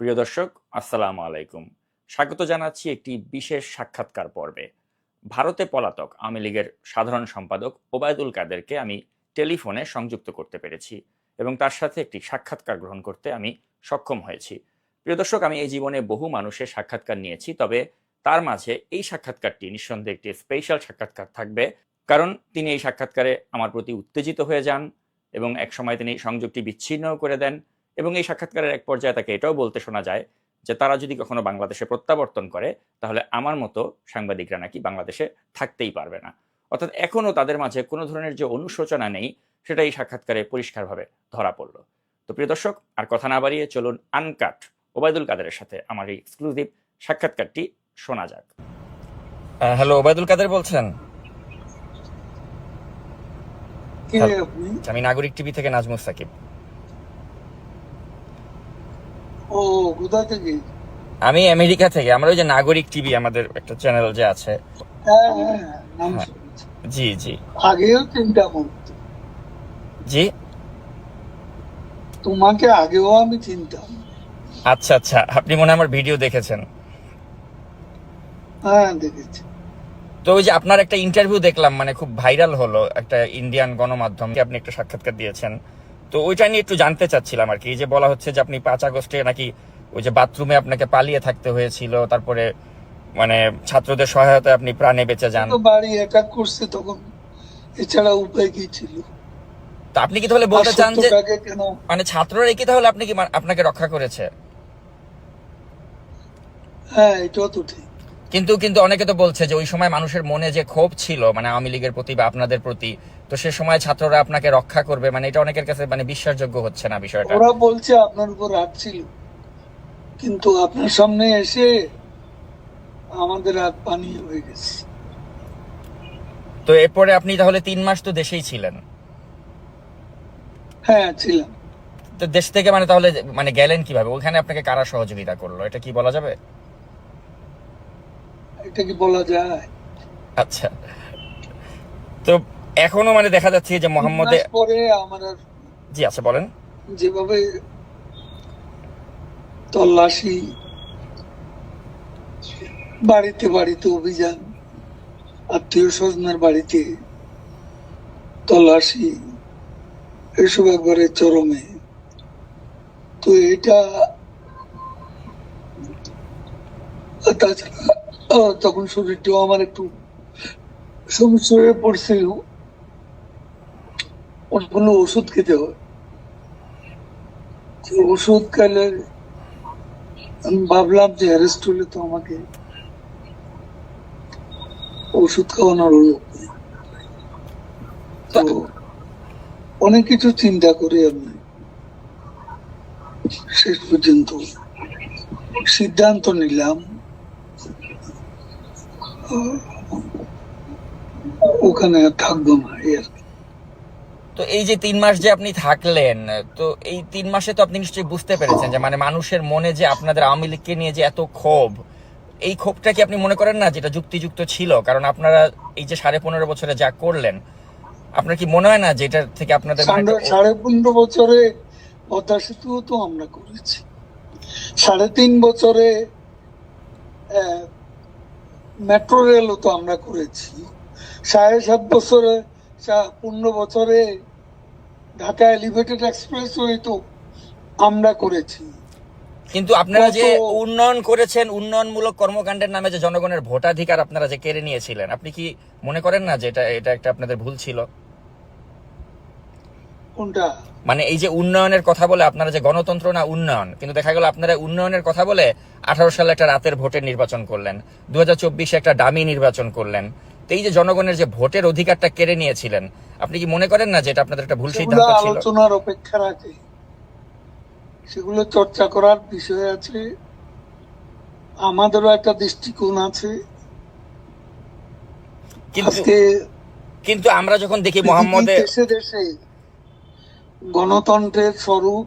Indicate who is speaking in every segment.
Speaker 1: প্রিয় দর্শক, আসসালামু আলাইকুম। স্বাগত জানাচ্ছি একটি বিশেষ সাক্ষাৎকার পর্বে। ভারতে পলাতক আওয়ামী লীগের সাধারণ সম্পাদক ওবায়দুল কাদেরকে আমি টেলিফোনে সংযুক্ত করতে পেরেছি এবং তার সাথে একটি সাক্ষাৎকার গ্রহণ করতে আমি সক্ষম হয়েছি। প্রিয় দর্শক, আমি এই জীবনে বহু মানুষের সাক্ষাৎকার নিয়েছি, তবে তার মাঝে এই সাক্ষাৎকারটি নিঃসন্দেহে একটি স্পেশাল সাক্ষাৎকার থাকবে, কারণ তিনি এই সাক্ষাৎকারে আমার প্রতি উত্তেজিত হয়ে যান এবং একসময় তিনি সংযোগটি বিচ্ছিন্নও করে দেন। এবং এই সাক্ষাৎকারের এক পর্যায়ে তাকে এটাও বলতে শোনা যায় যে তারা যদি কখনো বাংলাদেশে প্রত্যাবর্তন করে তাহলে আমার মতো সাংবাদিকরা নাকি বাংলাদেশে থাকতেই পারবে না। অর্থাৎ এখনও তাদের মাঝে কোনো ধরনের যে অনুশোচনা নেই সেটা এই সাক্ষাৎকারে পরিষ্কারভাবে ধরা পড়ল। তো প্রিয় দর্শক আর কথা না বাড়িয়ে চলুন আনকাট ওবায়দুল কাদেরের সাথে আমার এই এক্সক্লুসিভ সাক্ষাৎকারটি শোনা যাক। হ্যালো ওবায়দুল কাদের বলছেন? আমি নাগরিক টিভি থেকে নাজমুস সাকিব
Speaker 2: ও কোথা থেকে?
Speaker 1: আমি আমেরিকা থেকে আমরা ওই যে নাগরিক টিভি আমাদের একটা চ্যানেল যে আছে।
Speaker 2: হ্যাঁ হ্যাঁ
Speaker 1: হ্যাঁ। জি জি।
Speaker 2: আগেও চিন্তা করতো
Speaker 1: জি?
Speaker 2: তোমাকে আগেও আমি চিনতাম।
Speaker 1: আচ্ছা আচ্ছা আপনি মনে আমার ভিডিও দেখেছেন।
Speaker 2: হ্যাঁ দেখেছি।
Speaker 1: তো ওই যে আপনার একটা ইন্টারভিউ দেখলাম মানে খুব ভাইরাল হলো একটা ইন্ডিয়ান গণমাধ্যম আপনি একটা সাক্ষাৎকার দিয়েছেন। তো ওইটা নিয়ে একটু জানতে চাচ্ছিলাম আর কি এই যে বলা হচ্ছে যে আপনি পাঁচ আগস্টে নাকি ওই যে বাথরুমে আপনাকে পালিয়ে থাকতে হয়েছিল তারপরে মানে ছাত্রদের সহায়তায় আপনি প্রাণে বেঁচে যান।
Speaker 2: বাড়ি অ্যাটাক করছে তখন এছাড়া উপায় কি ছিল?
Speaker 1: তো আপনি কি তাহলে বলতে চান যে মানে ছাত্ররা কি তাহলে আপনি কি আপনাকে রক্ষা করেছে?
Speaker 2: হ্যাঁ এটাও তো ঠিক।
Speaker 1: কিন্তু কিন্তু অনেকে তো বলছে যে ওই সময় মানুষের মনে যে ক্ষোভ ছিল মানে আওয়ামী লীগের প্রতি বা আপনাদের প্রতি তো সে সময় ছাত্ররা আপনাকে রক্ষা করবে মানে এটা অনেকের কাছে মানে বিশ্বাসযোগ্য হচ্ছে না বিষয়টা।
Speaker 2: ওরা বলছে আপনার উপর রাগ ছিল। কিন্তু আপনার সামনে এসে আমাদের হাত পানি হয়ে গেছে।
Speaker 1: তো এরপরে আপনি তাহলে তিন মাস তো দেশেই ছিলেন।
Speaker 2: হ্যাঁ ছিলাম।
Speaker 1: তো দেশ থেকে মানে তাহলে মানে গেলেন কীভাবে? ওখানে আপনাকে কারা সহযোগিতা করল? এটা কি বলা যাবে?
Speaker 2: এটা কি বলা যায়?
Speaker 1: আচ্ছা। তো এখনও মানে দেখা যাচ্ছে যে মোহাম্মদ
Speaker 2: পরে আমার
Speaker 1: জি আচ্ছা বলেন।
Speaker 2: যেভাবে তল্লাশি, বাড়িতে বাড়িতে অভিযান, আত্মীয় স্বজনের বাড়িতে তল্লাশি, এসব একবারে চরমে। তো এটা তাছাড়া তখন শরীরটাও আমার একটু সমস্যা হয়ে পড়ছিল ওষুধ খেতে হয়। ওষুধ খেলে ভাবলাম যে অ্যারেস্ট হলে তো আমাকে ওষুধ খাওয়ানোর অনেক কিছু চিন্তা করে আমি। শেষ পর্যন্ত সিদ্ধান্ত নিলাম। ওখানে আর থাকব না, এই আর কি।
Speaker 1: তো এই যে তিন মাস যে আপনি থাকলেন, তো এই তিন মাসে তো আপনি নিশ্চয়ই বুঝতে পেরেছেন যে মানে মানুষের মনে যে আপনাদের আওয়ামী লীগকে নিয়ে যে এত ক্ষোভ, এই ক্ষোভটা কি আপনি মনে করেন না যেটা যুক্তিযুক্ত ছিল? কারণ আপনারা এই যে সাড়ে পনেরো বছরে যা করলেন, আপনার কি মনে হয় না যে এটার থেকে আপনাদের মানে
Speaker 2: সাড়ে- পনেরো বছরে পদ্মা সেতু তো আমরা করেছি। সাড়ে তিন বছরে মেট্রো রেলও তো আমরা করেছি। সাড়ে সাত বছরে পনেরো বছরে ঢাকা এলিভেটেড এক্সপ্রেস তো আমরা করেছি।
Speaker 1: কিন্তু আপনারা যে উন্নয়ন করেছেন উন্নয়নমূলক কর্মকাণ্ডের নামে যে জনগণের ভোটাধিকার আপনারা যে কেড়ে নিয়েছিলেন আপনি কি মনে করেন না যে এটা এটা একটা আপনাদের ভুল ছিল?
Speaker 2: কোনটা?
Speaker 1: মানে এই যে উন্নয়নের কথা বলে আপনারা যে গণতন্ত্র না উন্নয়ন কিন্তু দেখা গেল আপনারা উন্নয়নের কথা বলে আঠারো সালে একটা রাতের ভোটের নির্বাচন করলেন দু হাজার চব্বিশে একটা দামি নির্বাচন করলেন এই যে জনগণের যে ভোটের অধিকারটা কেড়ে নিয়েছিলেন আপনি কি মনে করেন না যে এটা আপনাদের একটা ভুল সিদ্ধান্ত ছিল?
Speaker 2: আলোচনার অপেক্ষা রাখে। সেগুলো চর্চা করার বিষয় আছে। আমাদেরও একটা দৃষ্টিকোণ আছে।
Speaker 1: কিন্তু কিন্তু আমরা যখন দেখি মোহাম্মদে
Speaker 2: দেশে দেশে গণতন্ত্রের স্বরূপ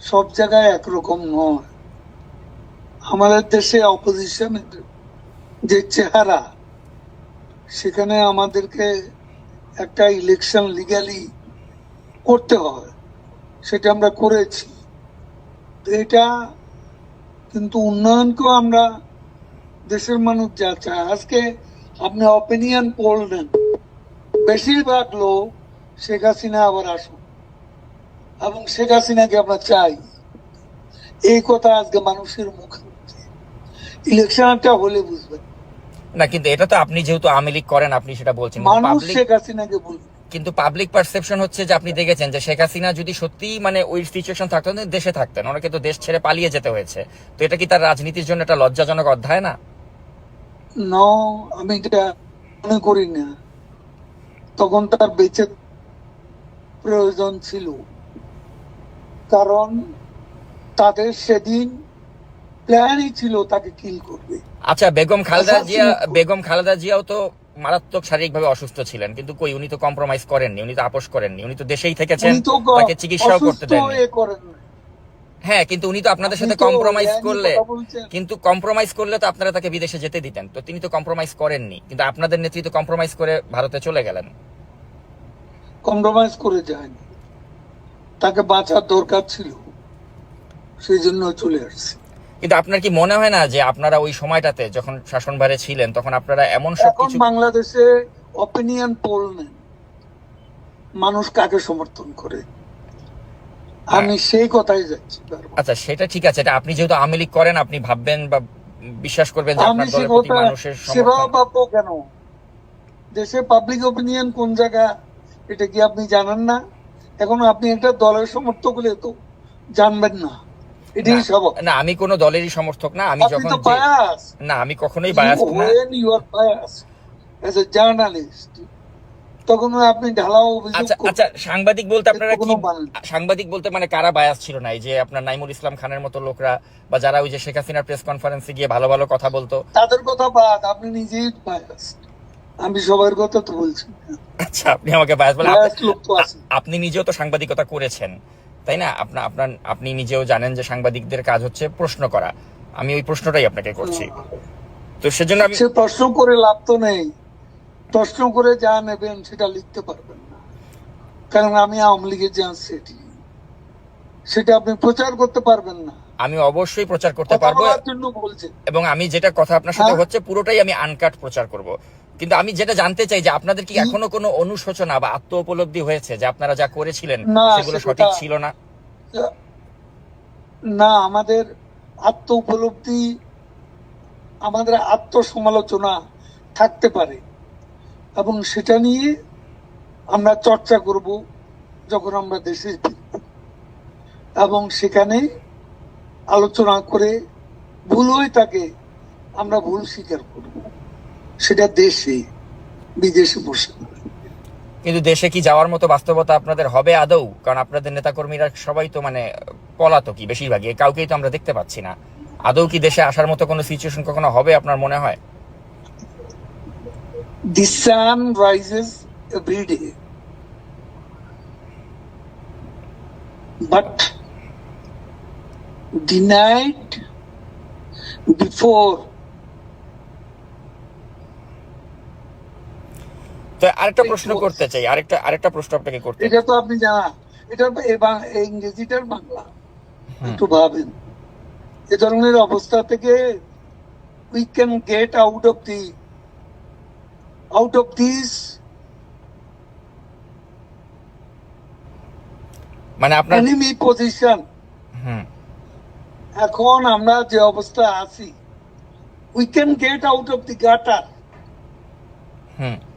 Speaker 2: সব জায়গায় একরকম নয়। আমাদের দেশে অপোজিশনের যে চেহারা সেখানে আমাদেরকে একটা ইলেকশন লিগালি করতে হয় সেটা আমরা করেছি। এটা কিন্তু উন্নয়নকেও আমরা দেশের মানুষ যা চায়। আজকে আপনি অপিনিয়ন পোল নেন বেশিরভাগ লোক শেখ হাসিনা আবার আসুন এবং শেখ হাসিনাকে আমরা চাই। এই কথা আজকে মানুষের মুখে ইলেকশনটা হলে বুঝবেন।
Speaker 1: না কিন্তু এটা তো আপনি যেহেতু আওয়ামী লীগ করেন আপনি সেটা বলছেন। কিন্তু
Speaker 2: শেখ হাসিনাকে
Speaker 1: কিন্তু পাবলিক পারসেপশন হচ্ছে যে আপনি দেখেছেন যে শেখ হাসিনা যদি সত্যি মানে ওই সিচুয়েশন থাকতো দেশে থাকতেন। ওনাকে তো দেশ ছেড়ে পালিয়ে যেতে হয়েছে। তো এটা কি তার রাজনীতির জন্য একটা লজ্জাজনক অধ্যায় না?
Speaker 2: ন আমি এটা মনে করি না। তখন তার বেঁচে প্রয়োজন ছিল। কারণ তাদের সেদিন প্ল্যানই ছিল তাকে কিল করবে।
Speaker 1: আচ্ছা বেগম খালেদা জিয়া বেগম খালেদা জিয়াও তো মারাত্মক শারীরিকভাবে অসুস্থ ছিলেন কিন্তু কই উনি তো কম্প্রোমাইজ করেননি উনি তো আপোষ করেননি উনি তো দেশেই থেকেছেন তাকে চিকিৎসাও করতে
Speaker 2: অসুস্থ
Speaker 1: দেননি।
Speaker 2: হয়ে করেন না।
Speaker 1: হ্যাঁ কিন্তু উনি তো আপনাদের সাথে কম্প্রোমাইজ করলে কিন্তু কম্প্রোমাইজ করলে তো আপনারা তাকে বিদেশে যেতে দিতেন তো তিনি তো কম্প্রোমাইজ করেননি কিন্তু আপনাদের নেতৃত্ব কম্প্রোমাইজ করে ভারতে চলে গেলেন।
Speaker 2: কম্প্রোমাইজ করে যায়নি। তাকে বাঁচার দরকার ছিল সেই জন্য চলে আসছে।
Speaker 1: কিন্তু আপনার কি মনে হয় না যে আপনারা ওই সময়টাতে যখন শাসনভারে ছিলেন তখন আপনারা এমন সব কিছু
Speaker 2: বাংলাদেশে অপিনিয়ন পোল নেন মানুষ কাকে সমর্থন করে? আমি সেই কথাই যাচ্ছি
Speaker 1: আচ্ছা সেটা ঠিক আছে। এটা আপনি যেহেতু আওয়ামী লীগ করেন আপনি ভাববেন বা বিশ্বাস করবেন যে আপনার দলের প্রতি মানুষের সমর্থন।
Speaker 2: পাবো কেন? দেশে পাবলিক অপিনিয়ন কোন জায়গা এটা কি আপনি জানেন না? এখন আপনি একটা দলের সমর্থক হলে তো জানবেন না।
Speaker 1: না, আমি কোনো দলেরই সমর্থক না আমি যখন না আমি কখনোই বায়াস না।
Speaker 2: তখন আপনি ঢালাও
Speaker 1: আচ্ছা আচ্ছা সাংবাদিক বলতে আপনারা কি। সাংবাদিক বলতে মানে কারা বায়াস ছিল না? যে আপনার নাইমুল ইসলাম খানের মতো লোকরা বা যারা ওই যে শেখ হাসিনার প্রেস কনফারেন্সে গিয়ে ভালো ভালো কথা বলতো।
Speaker 2: তাদের কথা বাদ আপনি নিজেই বায়াস আমি সবার কথা তো বলছি।
Speaker 1: আচ্ছা আপনি আমাকে বায়াস আপনি নিজেও তো সাংবাদিকতা করেছেন। তাই না? আপনার আপনার আপনি নিজেও জানেন যে সাংবাদিকদের কাজ হচ্ছে প্রশ্ন করা। আমি ওই প্রশ্নটাই আপনাকে করছি। তো সেজন্য আমি
Speaker 2: প্রশ্ন করে লাভ তো নেই। প্রশ্ন করে যা নেবেন সেটা লিখতে পারবেন না। কারণ আমি আওয়ামী লীগের যে সেটি সেটা আপনি প্রচার করতে পারবেন না।
Speaker 1: আমি অবশ্যই প্রচার করতে পারব এবং আমি যেটা কথা আপনার সাথে
Speaker 2: হ্যাঁ।
Speaker 1: হচ্ছে পুরোটাই আমি আনকাট প্রচার করব। কিন্তু আমি যেটা জানতে চাই যে আপনাদের কি এখনও কোনো অনুশোচনা বা আত্ম উপলব্ধি হয়েছে যে আপনারা যা করেছিলেন সেগুলো সঠিক ছিল না?
Speaker 2: না আমাদের আত্ম উপলব্ধি আমাদের আত্মসমালোচনা থাকতে পারে। এবং সেটা নিয়ে আমরা চর্চা করব যখন আমরা দেশে ফিরব। এবং সেখানে আলোচনা করে ভুল হয়ে থাকে আমরা ভুল স্বীকার করব। সেটা দেশে বিদেশে বসে
Speaker 1: কিন্তু দেশে কি যাওয়ার মতো বাস্তবতা আপনাদের হবে আদৌ? কারণ আপনাদের নেতাকর্মীরা সবাই তো মানে পলাতকই বেশিরভাগই কাউকেই তো আমরা দেখতে পাচ্ছি না। আদৌ কি দেশে আসার মতো কোনো সিচুয়েশন কখনো হবে আপনার মনে হয়?
Speaker 2: The sun rises every day. But the night before
Speaker 1: তো আরেকটা প্রশ্ন করতে চাই আরেকটা আরেকটা প্রশ্ন আপনাকে করতে
Speaker 2: এটা তো আপনি জানা এটা ইংরেজিটার বাংলা। একটু ভাবেন। এ ধরনের অবস্থা থেকে we can get out of the out of this
Speaker 1: মানে আপনার
Speaker 2: এনিমি পজিশন
Speaker 1: হুম।
Speaker 2: এখন আমরা যে অবস্থা আছি we can get out of the gutter
Speaker 1: hmm.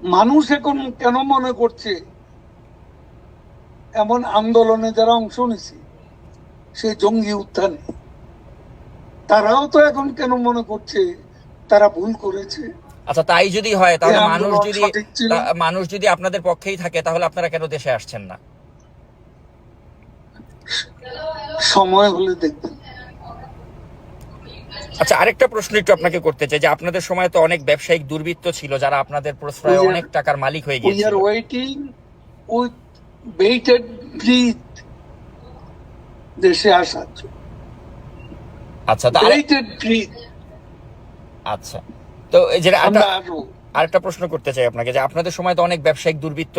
Speaker 2: মানুষ এখন কেন মনে করছে এমন আন্দোলনে যারা অংশ নিছে? সেই জঙ্গি উত্থানে তারাও তো এখন কেন মনে করছে তারা ভুল করেছে?
Speaker 1: আচ্ছা তাই যদি হয় তাহলে মানুষ যদি মানুষ যদি আপনাদের পক্ষেই থাকে তাহলে আপনারা কেন দেশে আসছেন না?
Speaker 2: সময় হলে দেখবেন।
Speaker 1: আচ্ছা আরেকটা প্রশ্ন একটু আপনাকে করতে চাই যে আপনাদের সময় তো অনেক ব্যবসায়িক দুর্বৃত্ত ছিল যারা আপনাদের প্রশ্রয়ে অনেক টাকার মালিক হয়ে গিয়েছিল
Speaker 2: are waiting with bated breath দেশে আসার
Speaker 1: আচ্ছা তা আরে-
Speaker 2: bated breath
Speaker 1: আচ্ছা তো এই যে
Speaker 2: আমরা
Speaker 1: আরেকটা প্রশ্ন করতে চাই আপনাকে যে আপনাদের সময় তো অনেক ব্যবসায়িক দুর্বৃত্ত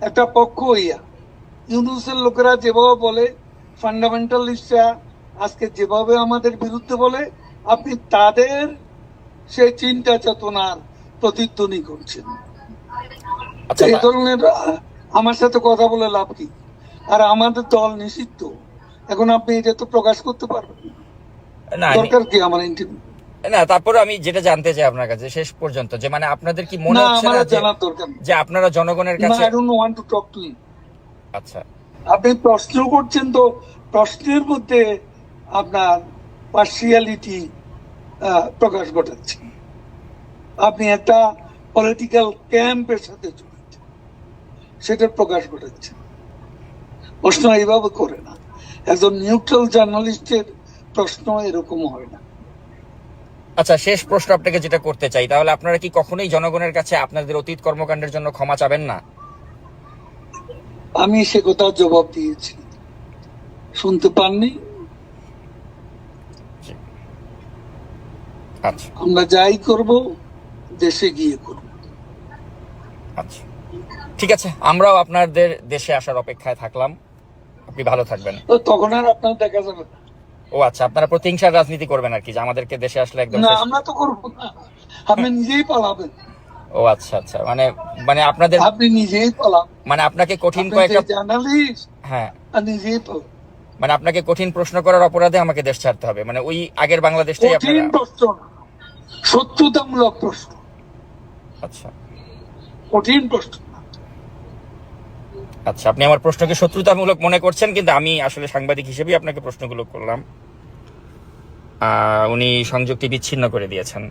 Speaker 2: একটা পক্ষ হইয়া। ইউনুসের লোকেরা যেভাবে বলে ফান্ডামেন্টালিস্টরা আজকে যেভাবে আমাদের বিরুদ্ধে বলে আপনি তাদের সেই চিন্তা চেতনার প্রতিধ্বনি করছেন।
Speaker 1: আচ্ছা
Speaker 2: এই ধরনের আমার সাথে কথা বলে লাভ কি? আর আমাদের দল নিষিদ্ধ। এখন আপনি এটা তো প্রকাশ করতে পারবেন। দরকার কি আমার ইন্টারভিউ
Speaker 1: না তারপরে আমি যেটা জানতে চাই আপনার কাছে শেষ পর্যন্ত যে মানে আপনাদের কি মনে হচ্ছে না যে আপনারা জনগণের কাছে
Speaker 2: I don't want to talk to you
Speaker 1: আচ্ছা।
Speaker 2: আপনি প্রশ্ন করছেন তো প্রশ্নের মধ্যে আপনার পার্সিয়ালিটি প্রকাশ ঘটাচ্ছে। আপনি একটা পলিটিক্যাল ক্যাম্পের সাথে জড়িত। সেটার প্রকাশ ঘটাচ্ছে। প্রশ্ন এইভাবে করে না। একজন নিউট্রাল জার্নালিস্টের প্রশ্ন এরকম হয় না।
Speaker 1: আচ্ছা শেষ প্রশ্ন আপনাকে যেটা করতে চাই তাহলে আপনারা কি কখনোই জনগণের কাছে আপনাদের অতীত কর্মকাণ্ডের জন্য ক্ষমা চাবেন না?
Speaker 2: আমি সে কথা জবাব দিয়েছি। শুনতে পাননি?
Speaker 1: আচ্ছা।
Speaker 2: আমরা যাই করব দেশে গিয়ে করব।
Speaker 1: আচ্ছা। ঠিক আছে আমরাও আপনাদের দেশে আসার অপেক্ষায় থাকলাম। আপনি ভালো থাকবেন।
Speaker 2: তো তখন আর আপনার দেখা যাবে না।
Speaker 1: ও আচ্ছা আপনারা প্রতিহিংসার রাজনীতি করবেন আর কি যে আমাদেরকে দেশে আসলে একদম
Speaker 2: না আমরা তো করব না। আপনি নিজেই পালাবেন।
Speaker 1: ও আচ্ছা আচ্ছা মানে মানে আপনাদের
Speaker 2: আপনি নিজেই পালাবেন।
Speaker 1: মানে আপনাকে কঠিন
Speaker 2: আপনি
Speaker 1: কয়েকটা
Speaker 2: জার্নালিস্ট
Speaker 1: হ্যাঁ।
Speaker 2: নিজেই পালাবেন।
Speaker 1: মানে আপনাকে কঠিন প্রশ্ন করার অপরাধে আমাকে দেশ ছাড়তে হবে মানে ওই আগের বাংলাদেশটাই
Speaker 2: কঠিন প্রশ্ন সত্যতামূলক প্রশ্ন।
Speaker 1: আচ্ছা।
Speaker 2: কঠিন প্রশ্ন।
Speaker 1: আচ্ছা আপনি আমার প্রশ্নকে শত্রুতামূলক মনে করছেন, কিন্তু আমি আসলে সাংবাদিক হিসেবেই আপনাকে প্রশ্নগুলো করলাম। উনি সংযোগটি বিচ্ছিন্ন করে দিয়েছেন।